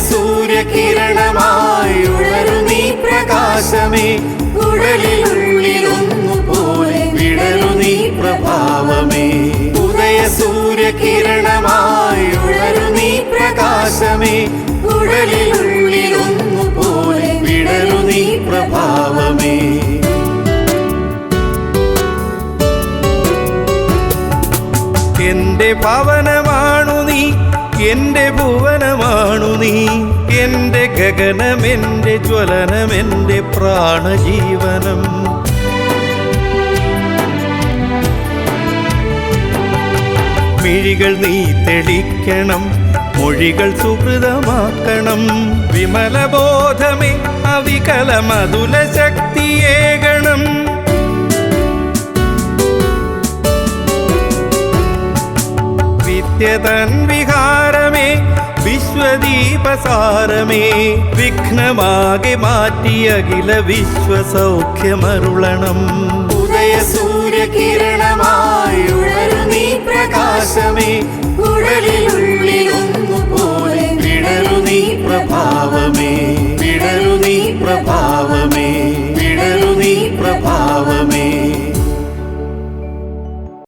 സൂര്യകിരണമായി ഉണരു നീ പ്രകാശമേ. ഉടലിൽ ഒന്നു പോലെ വിടരു നീ പ്രഭാവമേ. ഉദയ സൂര്യകിരണമായി ഉണരു നീ പ്രകാശമേ. ഉടലിൽ ഒന്നു പോലെ വിടരു നീ പ്രഭാവമേ. എന്റെ ഭവനമാണു നീ എന്റെ എന്റെ ജ്വലനമെന്റെ പ്രാണജീവനം. മിഴികൾ നീ തെളിക്കണം മൊഴികൾ സുഹൃതമാക്കണം. വിമലബോധമേ അവികല മധുല ശക്തിയേകണം വിദ്യതൻ വിഹാരമേ വിശ്വദീപസാരമേ വിഘ്നമാകെ മാറ്റിയകില വിശ്വസൗഖ്യമരുളണം ഉദയ സൂര്യകിരണമായി